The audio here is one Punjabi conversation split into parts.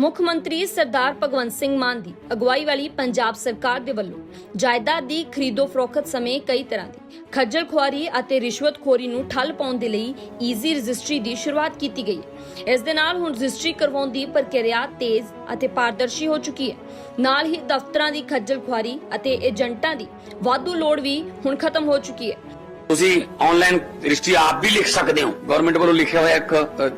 ਮੁੱਖ ਮੰਤਰੀ ਸਰਦਾਰ ਭਗਵੰਤ ਸਿੰਘ ਮਾਨ ਦੀ ਅਗਵਾਈ ਵਾਲੀ ਪੰਜਾਬ ਸਰਕਾਰ ਦੇ ਵੱਲੋਂ ਜਾਇਦਾਦ ਦੀ ਖਰੀਦੋ ਫਰੋਖਤ ਸਮੇਂ ਕਈ ਤਰ੍ਹਾਂ ਦੀ ਖੱਜਲ ਖੁਆਰੀ ਅਤੇ ਰਿਸ਼ਵਤਖੋਰੀ ਨੂੰ ਠੱਲ ਪਾਉਣ ਦੇ ਲਈ ਈਜ਼ੀ ਰਜਿਸਟਰੀ ਦੀ ਸ਼ੁਰੂਆਤ ਕੀਤੀ ਗਈ ਹੈ। ਇਸ ਦੇ ਨਾਲ ਹੁਣ ਰਜਿਸਟਰੀ ਕਰਵਾਉਣ ਦੀ ਪ੍ਰਕਿਰਿਆ ਤੇਜ਼ ਅਤੇ ਪਾਰਦਰਸ਼ੀ ਹੋ ਚੁੱਕੀ ਹੈ। ਨਾਲ ਹੀ ਦਫ਼ਤਰਾਂ ਦੀ ਖੱਜਲ ਖੁਆਰੀ ਅਤੇ ਏਜੰਟਾਂ ਦੀ ਵਾਧੂ ਲੋੜ ਵੀ ਹੁਣ ਖਤਮ ਹੋ ਚੁੱਕੀ ਹੈ। ਤੁਸੀਂ ਆਨਲਾਈਨ ਰਜਿਸਟਰੀ ਆਪ ਵੀ ਲਿਖ ਸਕਦੇ ਹੋ। ਗਵਰਨਮੈਂਟ ਵੱਲੋਂ ਲਿਖਿਆ ਹੋਇਆ ਇੱਕ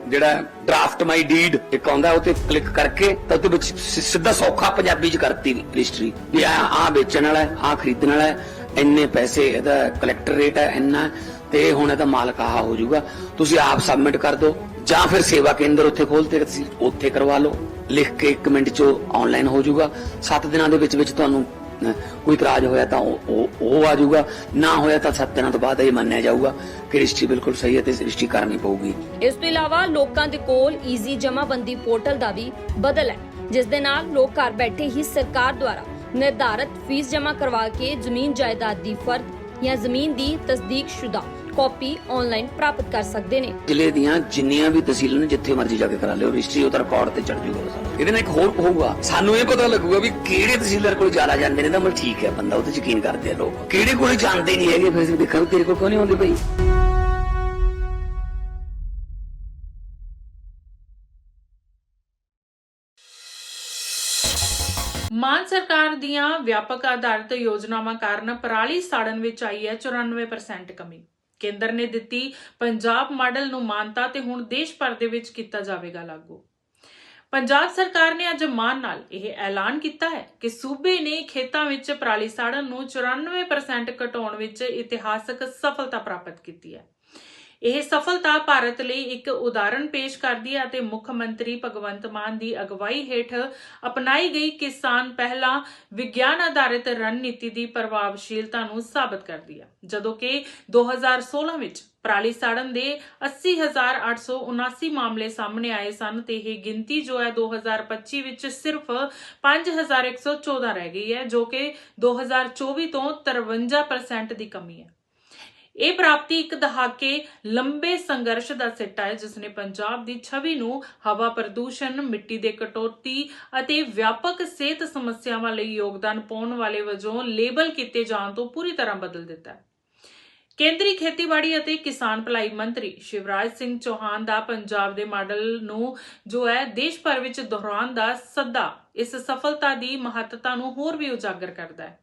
ਜਿਹੜਾ ਡਰਾਫਟ ਮਾਈ ਡੀਡ ਇੱਕ ਆਉਂਦਾ ਉਹ ਤੇ ਕਲਿੱਕ ਕਰਕੇ ਤਾਂ ਉਹਦੇ ਵਿੱਚ ਸਿੱਧਾ ਸੌਖਾ ਪੰਜਾਬੀ ਚ ਕਰਤੀ ਰਜਿਸਟਰੀ ਵੀ ਆ ਆ ਵੇਚਣ ਵਾਲਾ ਆ ਖਰੀਦਣ ਵਾਲਾ ਇੰਨੇ ਪੈਸੇ ਇਹਦਾ ਕਲੈਕਟਰ ਰੇਟ ਹੈ, ਇੰਨਾ ਤੇ ਹੁਣ ਇਹਦਾ ਮਾਲਕ ਆਹ ਹੋ ਜਾਊਗਾ। ਤੁਸੀਂ ਆਪ ਸਬਮਿਟ ਕਰ ਦਿਓ, ਜਾਂ ਫਿਰ ਸੇਵਾ ਕੇਂਦਰ ਉੱਥੇ ਖੋਲਤੇ ਤੁਸੀਂ ਉੱਥੇ ਕਰਵਾ ਲਓ। ਲਿਖ ਕੇ 1 ਮਿੰਟ ਚ ਆਨਲਾਈਨ ਹੋ ਜਾਊਗਾ। 7 ਦਿਨਾਂ ਦੇ ਵਿੱਚ ਵਿੱਚ ਤੁਹਾਨੂੰ ਕੋਈ ਇਤਰਾਜ਼ ਹੋਇਆ ਤਾਂ ਉਹ ਉਹ- ਆ ਜਾਊਗਾ। ਨਾ ਹੋਇਆ ਤਾਂ 7 ਦਿਨਾਂ ਤੋਂ ਬਾਅਦ ਇਹ ਮੰਨਿਆ ਜਾਊਗਾ ਕਿ ਰਜਿਸਟਰੀ ਬਿਲਕੁਲ ਸਹੀ ਹੈ ਤੇ ਰਜਿਸਟਰੀ ਕਰਨੀ ਪਊਗੀ। ਇਸ ਤੋਂ ਇਲਾਵਾ ਲੋਕਾਂ ਦੇ ਕੋਲ ਈਜ਼ੀ ਜਮਾਬੰਦੀ ਪੋਰਟਲ ਦਾ ਵੀ ਬਦਲ ਹੈ, ਜਿਸ ਦੇ ਨਾਲ ਲੋਕ ਘਰ ਬੈਠੇ ਹੀ ਸਰਕਾਰ ਦੁਆਰਾ ਨਿਰਧਾਰਤ ਫੀਸ ਜਮ੍ਹਾਂ ਕਰਵਾ ਕੇ ਜ਼ਮੀਨ ਜਾਇਦਾਦ ਦੀ ਫਰਦ ਜਾਂ ਜ਼ਮੀਨ ਦੀ ਤਸਦੀਕਸ਼ੁਦਾ ਕਾਪੀ ਆਨਲਾਈਨ ਪ੍ਰਾਪਤ ਕਰ ਸਕਦੇ ਨੇ। ਜ਼ਿਲ੍ਹੇ ਦੀਆਂ ਜਿੰਨੀਆਂ ਵੀ ਤਹਿਸੀਲਾਂ ਨੇ ਜਿੱਥੇ ਮਰਜ਼ੀ ਜਾ ਕੇ ਕਰਾ ਲਿਓ ਰਜਿਸਟਰੀ ਉਹਦਾ ਰਿਕਾਰਡ ਤੇ ਚੜ ਸਾਰਾ। ਇਹਦੇ ਨਾਲ ਇੱਕ ਹੋਰ ਹੋਊਗਾ ਸਾਨੂੰ ਇਹ ਪਤਾ ਲੱਗੂਗਾ ਵੀ ਕਿਹੜੇ ਤਹਿਸੀਲਦਾਰ ਕੋਲ ਜ਼ਿਆਦਾ ਜਾਂਦੇ ਨੇ ਤਾਂ ਮਤਲਬ ਠੀਕ ਹੈ ਬੰਦਾ ਉਹ ਤੇ ਯਕੀਨ ਕਰਦੇ ਆ ਲੋਕ। ਕਿਹੜੇ ਕੋਲ ਜਾਂਦੇ ਨਹੀਂ ਹੈਗੇ ਫਿਰ ਦੇਖਾਂ ਤੇਰੇ ਕੋਲ ਕਿਉਂ ਨਹੀਂ ਆਉਂਦੇ ਬਈ ਮਾਨ ਸਰਕਾਰ ਦੀਆਂ ਵਿਆਪਕ ਆਧਾਰਿਤ ਯੋਜਨਾਵਾਂ ਕਾਰਨ ਪਰਾਲੀ ਸਾੜਨ ਵਿੱਚ ਆਈ ਹੈ 94% ਕਮੀ। ਕੇਂਦਰ ਨੇ ਦਿੱਤੀ। ਪੰਜਾਬ ਮਾਡਲ ਨੂੰ ਮਾਨਤਾ ਤੇ ਹੁਣ ਦੇਸ਼ ਭਰ ਦੇ ਵਿੱਚ ਕੀਤਾ ਜਾਵੇਗਾ ਲਾਗੂ। ਪੰਜਾਬ ਸਰਕਾਰ ਨੇ ਅੱਜ ਮਾਨ ਨਾਲ ਇਹ ਐਲਾਨ ਕੀਤਾ ਹੈ ਕਿ ਸੂਬੇ ਨੇ ਖੇਤਾਂ ਵਿੱਚ ਪਰਾਲੀ ਸਾੜਨ ਨੂੰ 94% ਘਟਾਉਣ ਵਿੱਚ ਇਤਿਹਾਸਕ ਸਫਲਤਾ ਪ੍ਰਾਪਤ ਕੀਤੀ ਹੈ। ਇਹ ਸਫਲਤਾ ਭਾਰਤ ਲਈ ਇੱਕ ਉਦਾਹਰਣ ਪੇਸ਼ ਕਰਦੀ ਹੈ ਅਤੇ ਮੁੱਖ ਮੰਤਰੀ ਭਗਵੰਤ ਮਾਨ ਦੀ ਅਗਵਾਈ ਹੇਠ ਅਪਣਾਈ ਗਈ ਕਿਸਾਨ ਪਹਿਲਾ ਵਿਗਿਆਨ ਆਧਾਰਿਤ ਰਣਨੀਤੀ ਦੀ ਪ੍ਰਭਾਵਸ਼ੀਲਤਾ ਨੂੰ ਸਾਬਤ ਕਰਦੀ ਹੈ। ਜਦੋਂ ਕਿ 2016 ਵਿੱਚ ਪਰਾਲੀ ਸਾੜਨ ਦੇ 80879 ਮਾਮਲੇ ਸਾਹਮਣੇ ਆਏ ਸਨ ਤੇ ਇਹ ਗਿਣਤੀ ਜੋ ਹੈ 2025 ਵਿੱਚ ਸਿਰਫ 5114 ਰਹਿ ਗਈ ਹੈ, ਜੋ ਕਿ 2024 ਤੋਂ 53% ਦੀ ਕਮੀ ਹੈ। ਇਹ ਪ੍ਰਾਪਤੀ ਇੱਕ ਦਹਾਕੇ ਲੰਬੇ ਸੰਘਰਸ਼ ਦਾ ਸਿੱਟਾ ਹੈ, ਜਿਸ ਨੇ ਪੰਜਾਬ ਦੀ ਛਵੀ ਨੂੰ ਹਵਾ ਪ੍ਰਦੂਸ਼ਣ, ਮਿੱਟੀ ਦੇ ਕਟੌਤੀ ਅਤੇ ਵਿਆਪਕ ਸਿਹਤ ਸਮੱਸਿਆਵਾਂ ਲਈ ਯੋਗਦਾਨ ਪਾਉਣ ਵਾਲੇ ਵਜੋਂ ਲੇਬਲ ਕੀਤੇ ਜਾਣ ਤੋਂ ਪੂਰੀ ਤਰ੍ਹਾਂ ਬਦਲ ਦਿੱਤਾ ਹੈ। ਕੇਂਦਰੀ ਖੇਤੀਬਾੜੀ ਅਤੇ ਕਿਸਾਨ ਭਲਾਈ ਮੰਤਰੀ ਸ਼ਿਵਰਾਜ ਸਿੰਘ ਚੌਹਾਨ ਦਾ ਪੰਜਾਬ ਦੇ ਮਾਡਲ ਨੂੰ ਜੋ ਹੈ ਦੇਸ਼ ਭਰ ਵਿੱਚ ਦੁਹਰਾਉਣ ਦਾ ਸੱਦਾ ਇਸ ਸਫਲਤਾ ਦੀ ਮਹੱਤਤਾ ਨੂੰ ਹੋਰ ਵੀ ਉਜਾਗਰ ਕਰਦਾ ਹੈ।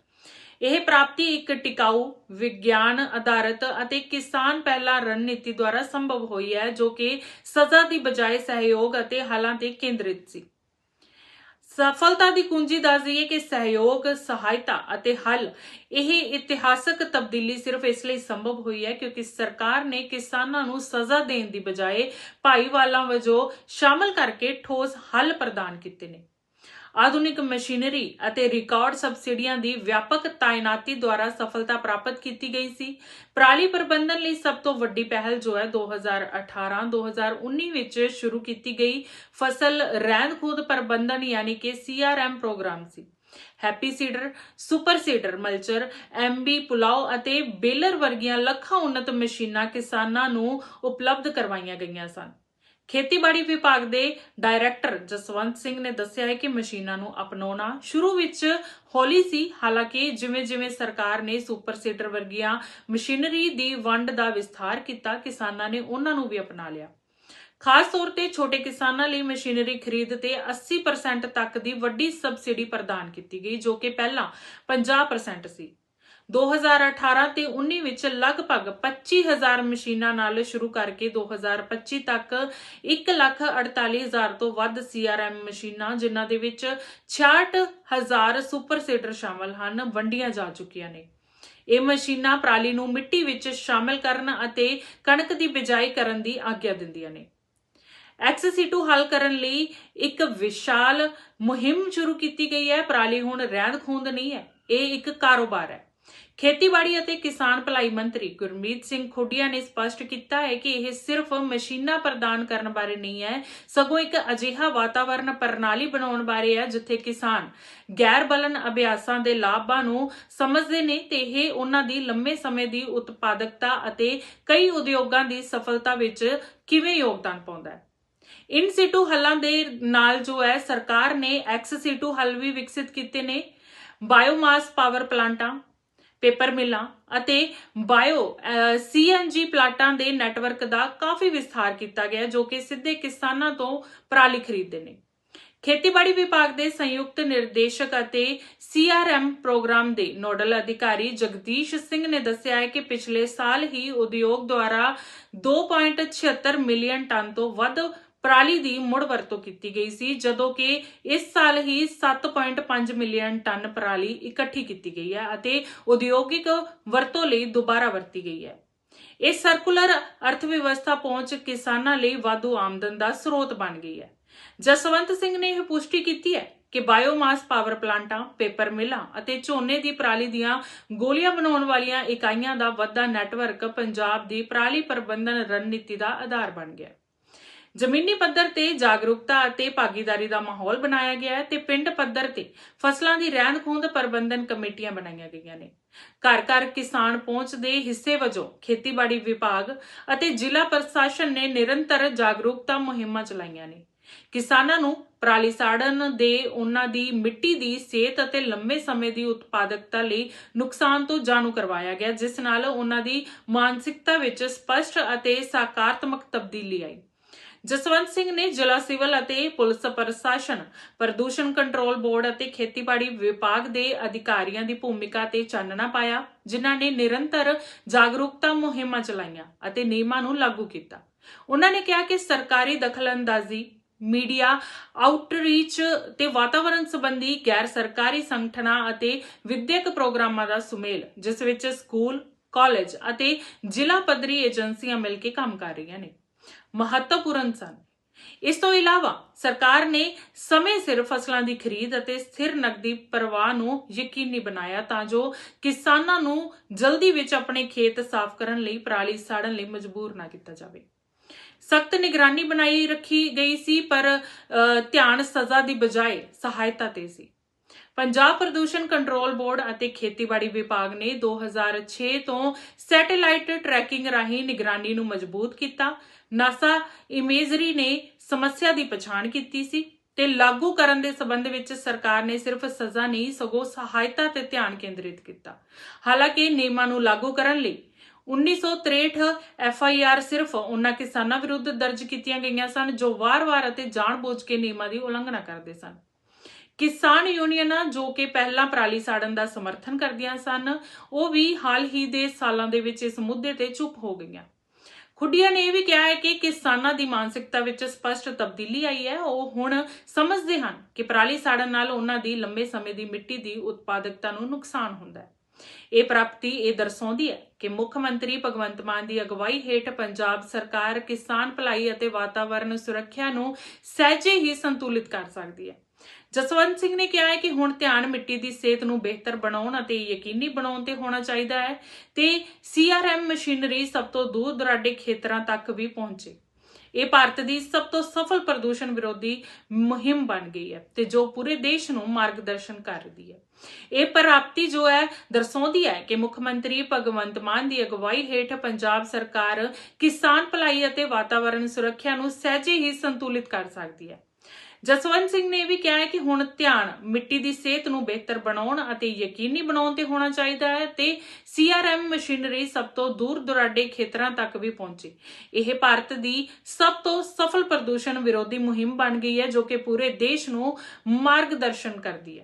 ਇਹ ਪ੍ਰਾਪਤੀ ਇੱਕ ਟਿਕਾਊ, ਵਿਗਿਆਨ ਆਧਾਰਿਤ ਅਤੇ ਕਿਸਾਨ ਪਹਿਲਾ ਰਣਨੀਤੀ ਦੁਆਰਾ ਸੰਭਵ ਹੋਈ ਹੈ ਜੋ ਕਿ ਸਜ਼ਾ ਦੀ ਬਜਾਏ ਸਹਿਯੋਗ ਅਤੇ ਹਾਲਾਂ ਤੇ ਕੇਂਦਰਿਤ ਸੀ। ਸਫਲਤਾ ਦੀ ਕੁੰਜੀ ਦੱਸਦੀ ਹੈ ਕਿ ਸਹਿਯੋਗ, ਸਹਾਇਤਾ ਅਤੇ ਹੱਲ। ਇਹ ਇਤਿਹਾਸਕ ਤਬਦੀਲੀ ਸਿਰਫ ਇਸ ਲਈ ਸੰਭਵ ਹੋਈ ਹੈ ਕਿਉਂਕਿ ਸਰਕਾਰ ਨੇ ਕਿਸਾਨਾਂ ਨੂੰ ਸਜ਼ਾ ਦੇਣ ਦੀ ਬਜਾਏ ਭਾਈਵਾਲਾਂ ਵਜੋਂ ਸ਼ਾਮਲ ਕਰਕੇ ਠੋਸ ਹੱਲ ਪ੍ਰਦਾਨ ਕੀਤੇ ਨੇ। ਆਧੁਨਿਕ ਮਸ਼ੀਨਰੀ ਅਤੇ ਰਿਕਾਰਡ ਸਬਸਿਡੀਆਂ ਦੀ ਵਿਆਪਕ ਤਾਇਨਾਤੀ ਦੁਆਰਾ ਸਫਲਤਾ ਪ੍ਰਾਪਤ ਕੀਤੀ ਗਈ ਸੀ। ਪਰਾਲੀ ਪ੍ਰਬੰਧਨ ਲਈ ਸਭ ਤੋਂ ਵੱਡੀ ਪਹਿਲ ਜੋ ਹੈ 2018-2019 ਵਿੱਚ ਸ਼ੁਰੂ ਕੀਤੀ ਗਈ ਫਸਲ ਰਹਿੰਦ ਖੂਦ ਪ੍ਰਬੰਧਨ ਯਾਨੀ ਕਿ ਸੀਆਰਐਮ ਪ੍ਰੋਗਰਾਮ ਸੀ। Happy seeder, super seeder mulcher MB plough ਅਤੇ ਬੇਲਰ ਵਰਗੀਆਂ ਲੱਖਾਂ ਉન્નਤ ਮਸ਼ੀਨਾਂ ਕਿਸਾਨਾਂ ਨੂੰ ਉਪਲਬਧ ਕਰਵਾਈਆਂ ਗਈਆਂ ਸਨ। ਖੇਤੀਬਾੜੀ ਵਿਭਾਗ ਦੇ ਡਾਇਰੈਕਟਰ ਜਸਵੰਤ ਸਿੰਘ ਨੇ ਦੱਸਿਆ ਹੈ ਕਿ ਮਸ਼ੀਨਾਂ ਨੂੰ ਅਪਣਾਉਣਾ ਸ਼ੁਰੂ ਵਿੱਚ ਹੌਲੀ ਸੀ। ਹਾਲਾਂਕਿ ਜਿਵੇਂ-ਜਿਵੇਂ ਸਰਕਾਰ ਨੇ ਸੁਪਰ ਸੀਡਰ ਵਰਗੀਆਂ ਮਸ਼ੀਨਰੀ ਦੀ ਵੰਡ ਦਾ ਵਿਸਥਾਰ ਕੀਤਾ, ਕਿਸਾਨਾਂ ਨੇ ਉਹਨਾਂ ਨੂੰ ਵੀ ਅਪਣਾ ਲਿਆ। ਖਾਸ ਤੌਰ ਤੇ ਛੋਟੇ ਕਿਸਾਨਾਂ ਲਈ ਮਸ਼ੀਨਰੀ ਖਰੀਦ ਤੇ 80% ਤੱਕ ਦੀ ਵੱਡੀ ਸਬਸਿਡੀ ਪ੍ਰਦਾਨ ਕੀਤੀ ਗਈ, ਜੋ ਕਿ ਪਹਿਲਾਂ 50% ਸੀ। 2018 ਤੇ 19 ਵਿੱਚ ਲਗਭਗ 25000 ਮਸ਼ੀਨਾਂ ਨਾਲ ਸ਼ੁਰੂ ਕਰਕੇ 2025 ਤੱਕ 148000 ਤੋਂ ਵੱਧ CRM ਮਸ਼ੀਨਾਂ, ਜਿਨ੍ਹਾਂ ਦੇ ਵਿੱਚ 66000 ਸੁਪਰ ਸੀਡਰ ਸ਼ਾਮਲ ਹਨ, ਵੰਡੀਆਂ ਜਾ ਚੁੱਕੀਆਂ ਨੇ। ਇਹ ਮਸ਼ੀਨਾਂ ਪਰਾਲੀ ਨੂੰ ਮਿੱਟੀ ਵਿੱਚ ਸ਼ਾਮਲ ਕਰਨ ਅਤੇ ਕਣਕ ਦੀ ਬਿਜਾਈ ਕਰਨ ਦੀ ਆਗਿਆ ਦਿੰਦੀਆਂ ਨੇ। ਐਕਸਸੀਟੂ ਹੱਲ ਕਰਨ ਲਈ ਇੱਕ ਵਿਸ਼ਾਲ ਮੁਹਿੰਮ ਸ਼ੁਰੂ ਕੀਤੀ ਗਈ ਹੈ। ਪਰਾਲੀ ਹੁਣ ਰਹਿੰਦ ਖੂੰਦ ਨਹੀਂ ਹੈ। ਇਹ ਇੱਕ ਕਾਰੋਬਾਰ ਹੈ। ਖੇਤੀਬਾੜੀ ਅਤੇ ਕਿਸਾਨ ਭਲਾਈ ਮੰਤਰੀ ਗੁਰਮੀਤ ਸਿੰਘ ਖੁੱਡੀਆ ਨੇ ਸਪਸ਼ਟ ਕੀਤਾ ਹੈ ਕਿ ਇਹ ਸਿਰਫ ਮਸ਼ੀਨਾਂ ਪ੍ਰਦਾਨ ਕਰਨ ਬਾਰੇ ਨਹੀਂ ਹੈ, ਸਗੋਂ ਇੱਕ ਅਜਿਹਾ ਵਾਤਾਵਰਣ ਪ੍ਰਣਾਲੀ ਬਣਾਉਣ ਬਾਰੇ ਹੈ, ਜਿੱਥੇ ਕਿਸਾਨ ਗੈਰ ਬਲਨ ਅਭਿਆਸਾਂ ਦੇ ਲਾਭਾਂ ਨੂੰ ਸਮਝਦੇ ਨੇ ਤੇ ਇਹ ਉਹਨਾਂ ਦੀ ਲੰਮੇ ਸਮੇਂ ਦੀ ਉਤਪਾਦਕਤਾ ਅਤੇ ਕਈ ਉਦਯੋਗਾਂ ਦੀ ਸਫਲਤਾ ਵਿੱਚ ਕਿਵੇਂ ਯੋਗਦਾਨ ਪਾਉਂਦਾ ਹੈ। ਇਨ ਸਿਟੂ ਹੱਲਾਂ ਦੇ ਨਾਲ ਜੋ ਹੈ, ਸਰਕਾਰ ਨੇ ਐਕਸ ਸਿਟੂ ਹੱਲ ਵੀ ਵਿਕਸਿਤ ਕੀਤੇ ਨੇ, ਬਾਇਓਮਾਸ ਪਾਵਰ ਪਲਾਂਟਾਂ ਪੇਪਰ ਮਿਲਾਂ ਅਤੇ ਬਾਇਓ ਸੀਐਨਜੀ ਪਲਾਂਟਾਂ ਦੇ ਨੈਟਵਰਕ ਦਾ ਕਾਫੀ ਵਿਸਥਾਰ ਕੀਤਾ ਗਿਆ ਜੋ ਕਿ ਸਿੱਧੇ ਕਿਸਾਨਾਂ ਤੋਂ ਪਰਾਲੀ ਖਰੀਦਦੇ ਨੇ। ਖੇਤੀਬਾੜੀ ਵਿਭਾਗ ਦੇ ਸੰਯੁਕਤ ਨਿਰਦੇਸ਼ਕ ਅਤੇ ਸੀਆਰਐਮ ਪ੍ਰੋਗਰਾਮ ਦੇ ਨੋਡਲ ਅਧਿਕਾਰੀ ਜਗਦੀਸ਼ ਸਿੰਘ ਨੇ ਦੱਸਿਆ ਹੈ ਕਿ ਪਿਛਲੇ ਸਾਲ ਹੀ ਉਦਯੋਗ ਦੁਆਰਾ 2.76 ਮਿਲੀਅਨ ਟਨ ਤੋਂ ਵੱਧ ਪਰਾਲੀ ਦੀ ਮੁੜ ਵਰਤੋਂ ਕੀਤੀ ਗਈ ਸੀ, ਜਦੋਂ ਕਿ ਇਸ ਸਾਲ ਹੀ 7.5 ਮਿਲੀਅਨ ਟਨ ਪਰਾਲੀ ਇਕੱਠੀ ਕੀਤੀ ਗਈ ਹੈ ਅਤੇ ਉਦਯੋਗਿਕ ਵਰਤੋਂ ਲਈ ਦੁਬਾਰਾ ਵਰਤੀ ਗਈ ਹੈ। ਇਹ ਸਰਕੂਲਰ ਅਰਥ ਵਿਵਸਥਾ ਪਹੁੰਚ ਕਿਸਾਨਾਂ ਲਈ ਵਾਧੂ ਆਮਦਨ ਦਾ ਸਰੋਤ ਬਣ ਗਈ ਹੈ। ਜਸਵੰਤ ਸਿੰਘ ਨੇ ਇਹ ਪੁਸ਼ਟੀ ਕੀਤੀ ਹੈ ਕਿ ਬਾਇਓਮਾਸ ਪਾਵਰ ਪਲਾਂਟਾਂ ਪੇਪਰ ਮਿਲਾਂ ਅਤੇ ਝੋਨੇ ਦੀ ਪਰਾਲੀ ਦੀਆਂ ਗੋਲੀਆਂ ਬਣਾਉਣ ਵਾਲੀਆਂ ਇਕਾਈਆਂ ਦਾ ਵੱਧਦਾ ਨੈਟਵਰਕ ਪੰਜਾਬ ਦੀ ਪਰਾਲੀ ਪ੍ਰਬੰਧਨ ਰਣਨੀਤੀ ਦਾ ਆਧਾਰ ਬਣ ਗਿਆ। ਜ਼ਮੀਨੀ ਪੱਧਰ ਤੇ ਜਾਗਰੂਕਤਾ ਅਤੇ ਭਾਗੀਦਾਰੀ ਦਾ ਮਾਹੌਲ ਬਣਾਇਆ ਗਿਆ ਹੈ ਤੇ ਪਿੰਡ ਪੱਧਰ ਤੇ ਫਸਲਾਂ ਦੀ ਰਹਿੰਦ ਖੂੰਹਦ ਪ੍ਰਬੰਧਨ ਕਮੇਟੀਆਂ ਬਣਾਈਆਂ ਗਈਆਂ ਨੇ। ਘਰ ਘਰ ਕਿਸਾਨ ਪਹੁੰਚ ਦੇ ਹਿੱਸੇ ਵਜੋਂ ਖੇਤੀਬਾੜੀ ਵਿਭਾਗ ਅਤੇ ਜ਼ਿਲ੍ਹਾ ਪ੍ਰਸ਼ਾਸਨ ਨੇ ਨਿਰੰਤਰ ਜਾਗਰੂਕਤਾ ਮੁਹਿੰਮਾਂ ਚਲਾਈਆਂ ਨੇ। ਕਿਸਾਨਾਂ ਨੂੰ ਪਰਾਲੀ ਸਾੜਨ ਦੇ ਉਹਨਾਂ ਦੀ ਮਿੱਟੀ ਦੀ ਸਿਹਤ ਅਤੇ ਲੰਮੇ ਸਮੇਂ ਦੀ ਉਤਪਾਦਕਤਾ ਲਈ ਨੁਕਸਾਨ ਤੋਂ ਜਾਣੂ ਕਰਵਾਇਆ ਗਿਆ, ਜਿਸ ਨਾਲ ਉਹਨਾਂ ਦੀ ਮਾਨਸਿਕਤਾ ਵਿੱਚ ਸਪਸ਼ਟ ਅਤੇ ਸਕਾਰਾਤਮਕ ਤਬਦੀਲੀ ਆਈ। ਜਸਵੰਤ ਸਿੰਘ ਨੇ ਜ਼ਿਲ੍ਹਾ ਸਿਵਲ ਅਤੇ ਪੁਲਿਸ ਪ੍ਰਸ਼ਾਸਨ, ਪ੍ਰਦੂਸ਼ਣ ਕੰਟਰੋਲ ਬੋਰਡ ਅਤੇ ਖੇਤੀਬਾੜੀ ਵਿਭਾਗ ਦੇ ਅਧਿਕਾਰੀਆਂ ਦੀ ਭੂਮਿਕਾ ਤੇ ਚਾਨਣਾ ਪਾਇਆ, ਜਿਨ੍ਹਾਂ ਨੇ ਨਿਰੰਤਰ ਜਾਗਰੂਕਤਾ ਮੁਹਿੰਮਾਂ ਚਲਾਈਆਂ ਅਤੇ ਨਿਯਮਾਂ ਨੂੰ ਲਾਗੂ ਕੀਤਾ। ਉਹਨਾਂ ਨੇ ਕਿਹਾ ਕਿ ਸਰਕਾਰੀ ਦਖਲਅੰਦਾਜ਼ੀ, ਮੀਡੀਆ ਆਊਟਰੀਚ ਤੇ ਵਾਤਾਵਰਣ ਸੰਬੰਧੀ ਗੈਰ ਸਰਕਾਰੀ ਸੰਗਠਨਾਂ ਅਤੇ ਵਿਦਿਅਕ ਪ੍ਰੋਗਰਾਮਾਂ ਦਾ ਸੁਮੇਲ, ਜਿਸ ਵਿੱਚ ਸਕੂਲ, ਕਾਲਜ ਅਤੇ ਜ਼ਿਲ੍ਹਾ ਪੱਧਰੀ ਏਜੰਸੀਆਂ ਮਿਲ ਕੇ ਕੰਮ ਕਰ ਰਹੀਆਂ ਨੇ। ਮਹੱਤਵਪੂਰਨ ਸਨ। ਇਸ ਤੋਂ ਇਲਾਵਾ ਸਰਕਾਰ ਨੇ ਸਮੇਂ ਸਿਰ ਫਸਲਾਂ ਦੀ ਖਰੀਦ ਅਤੇ ਸਥਿਰ ਨਕਦੀ ਪ੍ਰਵਾਹ ਨੂੰ ਯਕੀਨੀ ਬਣਾਇਆ ਤਾਂ ਜੋ ਕਿਸਾਨਾਂ ਨੂੰ ਜਲਦੀ ਵਿੱਚ ਆਪਣੇ ਖੇਤ ਸਾਫ਼ ਕਰਨ ਲਈ ਪਰਾਲੀ ਸਾੜਨ ਲਈ ਮਜਬੂਰ ਨਾ ਕੀਤਾ ਜਾਵੇ। ਸਖਤ ਨਿਗਰਾਨੀ ਬਣਾਈ ਰੱਖੀ ਗਈ ਸੀ ਪਰ ਅ, ਧਿਆਨ ਸਜ਼ਾ ਦੀ ਬਜਾਏ ਸਹਾਇਤਾ ਤੇ ਸੀ। ਪੰਜਾਬ ਪ੍ਰਦੂਸ਼ਣ ਕੰਟਰੋਲ ਬੋਰਡ ਅਤੇ ਖੇਤੀਬਾੜੀ ਵਿਭਾਗ ਨੇ 2006 ਤੋਂ ਸੈਟੇਲਾਈਟ ਟਰੈਕਿੰਗ ਰਾਹੀਂ ਨਿਗਰਾਨੀ ਨੂੰ ਮਜ਼ਬੂਤ ਕੀਤਾ। ਨਾਸਾ ਇਮੇਜਰੀ ਨੇ ਸਮੱਸਿਆ ਦੀ ਪਛਾਣ ਕੀਤੀ ਸੀ ਤੇ ਲਾਗੂ ਕਰਨ ਦੇ ਸਬੰਧ ਵਿੱਚ ਸਰਕਾਰ ਨੇ ਸਿਰਫ ਸਜ਼ਾ ਨਹੀਂ, ਸਗੋਂ ਸਹਾਇਤਾ ਤੇ ਧਿਆਨ ਕੇਂਦਰਿਤ ਕੀਤਾ। ਹਾਲਾਂਕਿ ਨਿਯਮਾਂ ਨੂੰ ਲਾਗੂ ਕਰਨ ਲਈ 1963 ਐਫ ਆਈ ਆਰ ਸਿਰਫ ਉਹਨਾਂ ਕਿਸਾਨਾਂ ਵਿਰੁੱਧ ਦਰਜ ਕੀਤੀਆਂ ਗਈਆਂ ਸਨ ਜੋ ਵਾਰ-ਵਾਰ ਅਤੇ ਜਾਣਬੁੱਝ ਕੇ ਨਿਯਮਾਂ ਦੀ ਉਲੰਘਣਾ ਕਰਦੇ ਸਨ। ਕਿਸਾਨ ਯੂਨੀਅਨਾਂ ਜੋ ਕਿ ਪਹਿਲਾਂ ਪਰਾਲੀ ਸਾੜਨ ਦਾ ਸਮਰਥਨ ਕਰਦੀਆਂ ਸਨ, ਉਹ ਵੀ ਹਾਲ ਹੀ ਦੇ ਸਾਲਾਂ ਦੇ ਵਿੱਚ ਇਸ ਮੁੱਦੇ ਤੇ ਚੁੱਪ ਹੋ ਗਈਆਂ। ਖੁੱਡੀਆਂ ਨੇ ਇਹ ਵੀ ਕਿਹਾ ਹੈ ਕਿ ਕਿਸਾਨਾਂ ਦੀ ਮਾਨਸਿਕਤਾ ਵਿੱਚ ਸਪਸ਼ਟ ਤਬਦੀਲੀ ਆਈ ਹੈ। ਉਹ ਹੁਣ ਸਮਝਦੇ ਹਨ ਕਿ ਪਰਾਲੀ ਸਾੜਨ ਨਾਲ ਉਹਨਾਂ ਦੀ ਲੰਬੇ ਸਮੇਂ ਦੀ ਮਿੱਟੀ ਦੀ ਉਤਪਾਦਕਤਾ ਨੂੰ ਨੁਕਸਾਨ ਹੁੰਦਾ ਹੈ। ਇਹ ਪ੍ਰਾਪਤੀ ਇਹ ਦਰਸਾਉਂਦੀ ਹੈ ਕਿ ਮੁੱਖ ਮੰਤਰੀ ਭਗਵੰਤ ਮਾਨ ਦੀ ਅਗਵਾਈ ਹੇਠ ਪੰਜਾਬ ਸਰਕਾਰ ਕਿਸਾਨ ਭਲਾਈ ਅਤੇ ਵਾਤਾਵਰਣ ਸੁਰੱਖਿਆ ਨੂੰ ਸਹਿਜੇ ਹੀ ਸੰਤੁਲਿਤ ਕਰ ਸਕਦੀ ਹੈ। ਜਸਵੰਤ ਸਿੰਘ ਨੇ ਕਿਹਾ ਹੈ ਕਿ ਹੁਣ ਧਿਆਨ ਮਿੱਟੀ ਦੀ ਸਿਹਤ ਨੂੰ ਬਿਹਤਰ ਬਣਾਉਣ ਅਤੇ ਯਕੀਨੀ ਬਣਾਉਣ ਤੇ ਹੋਣਾ ਚਾਹੀਦਾ ਹੈ ਤੇ ਸੀਆਰਐਮ ਮਸ਼ੀਨਰੀ ਸਭ ਤੋਂ ਦੂਰ ਦੁਰਾਡੇ ਖੇਤਰਾਂ ਤੱਕ ਵੀ ਪਹੁੰਚੇ। ਇਹ ਭਾਰਤ ਦੀ ਸਭ ਤੋਂ ਸਫਲ ਪ੍ਰਦੂਸ਼ਣ ਵਿਰੋਧੀ ਮੁਹਿੰਮ ਬਣ ਗਈ ਹੈ ਤੇ ਜੋ ਪੂਰੇ ਦੇਸ਼ ਨੂੰ ਮਾਰਗਦਰਸ਼ਨ ਕਰ ਰਹੀ ਹੈ। ਇਹ ਪ੍ਰਾਪਤੀ ਜੋ ਹੈ, ਦਰਸਾਉਂਦੀ ਹੈ ਕਿ ਮੁੱਖ ਮੰਤਰੀ ਭਗਵੰਤ ਮਾਨ ਦੀ ਅਗਵਾਈ ਹੇਠ ਪੰਜਾਬ ਸਰਕਾਰ ਕਿਸਾਨ ਭਲਾਈ ਅਤੇ ਵਾਤਾਵਰਣ ਸੁਰੱਖਿਆ ਨੂੰ ਸਹਿਜੇ ਹੀ ਸੰਤੁਲਿਤ ਕਰ ਸਕਦੀ ਹੈ। ਜਸਵੰਤ ਸਿੰਘ ਨੇ ਇਹ ਵੀ ਕਿਹਾ ਹੈ ਕਿ ਹੁਣ ਧਿਆਨ ਮਿੱਟੀ ਦੀ ਸਿਹਤ ਨੂੰ ਬਿਹਤਰ ਬਣਾਉਣ ਅਤੇ ਯਕੀਨੀ ਬਣਾਉਣ ਤੇ ਹੋਣਾ ਚਾਹੀਦਾ ਹੈ ਤੇ ਸੀਆਰਐਮ ਮਸ਼ੀਨਰੀ ਸਭ ਤੋਂ ਦੂਰ ਦੁਰਾਡੇ ਖੇਤਰਾਂ ਤੱਕ ਵੀ ਪਹੁੰਚੇ। ਇਹ ਭਾਰਤ ਦੀ ਸਭ ਤੋਂ ਸਫਲ ਪ੍ਰਦੂਸ਼ਣ ਵਿਰੋਧੀ ਮੁਹਿੰਮ ਬਣ ਗਈ ਹੈ ਜੋ ਕਿ ਪੂਰੇ ਦੇਸ਼ ਨੂੰ ਮਾਰਗਦਰਸ਼ਨ ਕਰਦੀ ਹੈ।